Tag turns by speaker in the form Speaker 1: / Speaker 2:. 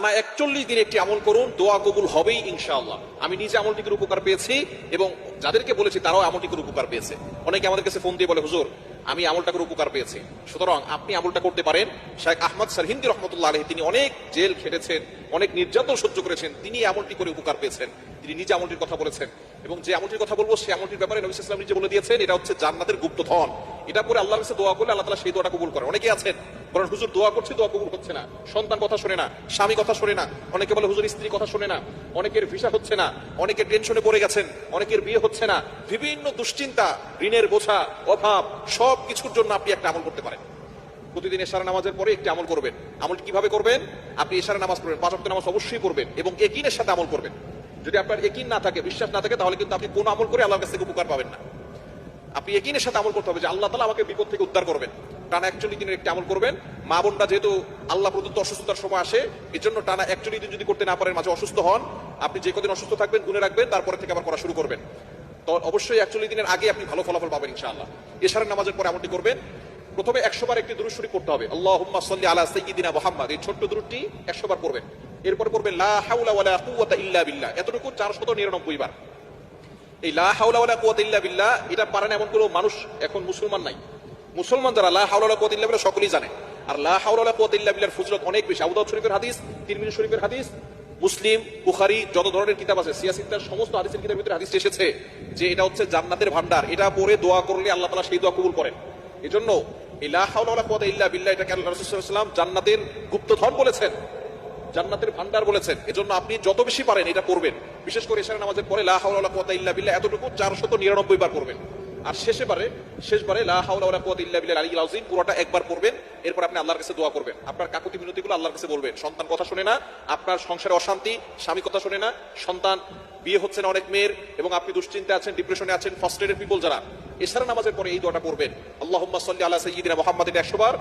Speaker 1: টানা একচল্লিশ দিন একটি আমল করুন, দোয়া কবুল হবেই ইনশাআল্লাহ। আমি নিজে আমলটির উপকার পেয়েছি এবং যাদেরকে বলেছি তারাও আমলটির উপকার পেয়েছে। অনেকে আমাদের কাছে ফোন দিয়ে বলে, হুজুর, আমি আমলটা করে উপকার পেয়েছি। সুতরাং আপনি আমলটা করতে পারেন। শেখ আহমদ সারহিন্দি রহমতুল্লাহ আলহী তিনি অনেক জেল খেটেছেন, অনেক নির্যাতন সহ্য করেছেন, তিনি আমলটি করে উপকার পেয়েছেন। তিনি নিজে আমলটির কথা বলেছেন এবং যে আমলটির কথা বলব, সে আমলটির ব্যাপারে নবী ইসলাম নিজে বলে দিয়েছেন, এটা হচ্ছে জান্নাতের গুপ্ত ধন এটা পরে আল্লাহর কাছে দোয়া করলে আল্লাহ তালা সেই দোয়াটা কবুল করে অনেকে আছেন বলেন হুজুর দোয়া করছে, দোয়া কবুল হচ্ছে না। সন্তান কথা শোনে না, স্বামী কথা শোনে না, অনেকে বলে হুজুর স্ত্রী কথা শোনে না, অনেকের ভিসা হচ্ছে না অনেকের টেনশনে পড়ে গেছেন, অনেকের বিয়ে হচ্ছে না, বিভিন্ন দুশ্চিন্তা, ঋণের বোঝা, অভাব সব কিছুর জন্য আপনি একটা আমল করতে পারেন। প্রতিদিন এশারা নামাজের পরে একটি আমল করবেন। আমলটি কীভাবে করবেন? আপনি এশারা নামাজ পড়বেন, পাঁচ নামাজ অবশ্যই পড়বেন এবং একিনের সাথে আমল করবেন। যদি আপনার একিন না থাকে, বিশ্বাস না থাকে, তাহলে কিন্তু আপনি কোনো আমল করে আল্লাহর কাছ থেকে উপকার পাবেন না। আপনি একিনের সাথে আমল করতে হবে যে আল্লাহ তালা আমাকে বিপদ থেকে উদ্ধার করবেন। টানা একচল্লিশ দিনের একটি আমল করবেন। মা বোনটা যেহেতু আল্লাহ প্রদত্ত অসুস্থতার সময় আসে এই জন্য টানা একচল্লিশ দিন যদি করতে না পারেন, মাঝে অসুস্থ হন, আপনি যে কদিন অসুস্থ থাকবেন, গুনে রাখবেন, তারপরে থেকে আবার করা শুরু করবেন। তো অবশ্যই একচল্লিশ দিনের আগে আপনি ভালো ফলাফল পাবেন ইনশাআল্লাহ। এশারের নামাজের পরে আমলটি করবেন। প্রথমে একশো বার একটি দুরুদ শরীফ পড়তে হবে। আল্লাহ সাল্লি আলা সাইয়্যিদিনা মুহাম্মদ। এই ছোট্ট দুরুদটি একশো বার পড়বেন। এরপর পড়বেন লা হাওলা ইল্লা বিল্লাহ। এতটুকু চারশত নিরানব্বই বার। এই লা হাওলা কুওয়াতা ইল্লা বিল্লাহ, এটা পারেন এমন কোনো মানুষ এখন মুসলমান নাই। মুসলমান যারা লা হাওলা কুওয়াতা ইল্লা সকলেই জানে। আর লা হাওলা কুওয়াতা ইল্লা বিল্লাহর অনেক বেশি। আবু শরীফের হাদিস, তিরমিজি শরীফের হাদিস, মুসলিম, বুখারি, যত ধরনের কিতাব আছে সিয়াসিত্তার সমস্ত হাদিসের কিতাবের ভিতরে হাদিস এসেছে যে এটা হচ্ছে জান্নাতের ভান্ডার এটা পরে দোয়া করলে আল্লাহ তাআলা সেই দোয়া কবুল করেন। এজন্য এই লা হাওলা ইল্লা বিল্লাহ এটাকে আল্লাহ রাসূল জান্নাতের গুপ্তধন বলেছেন। জান্নাতের ভান্ডার বলেছেন। এজন্য আপনি যত বেশি পারেন এটা করবেন। বিশেষ করে এশারা নামাজের পরে লা হাওলা ওয়ালা কুওয়াতা ইল্লা এতটুকু 499 বার করবেন। আর শেষে পারে শেষবারে লা হাওলা ওয়ালা কুওয়াতা পুরোটা একবার পড়বেন। এরপর আপনি আল্লাহর কাছে দোয়া করবেন। আপনার কাকুতি মিনতিগুলো আল্লাহর কাছে বলবেন। সন্তান কথা শুনে না, আপনার সংসারে অশান্তি, স্বামী কথা শুনে না, সন্তান, বিয়ে হচ্ছে না অনেক মেয়ের, এবং আপনি দুশ্চিন্তা আছেন ডিপ্রেশনে আছেন ফার্স্টেডের পিপল যারা এছাড়া নামাজের পরে এই দোয়াটা পড়বেন। আল্লাহুম্মা সাল্লি আলা সাইয়্যিদিনা মুহাম্মাদিন 100 বার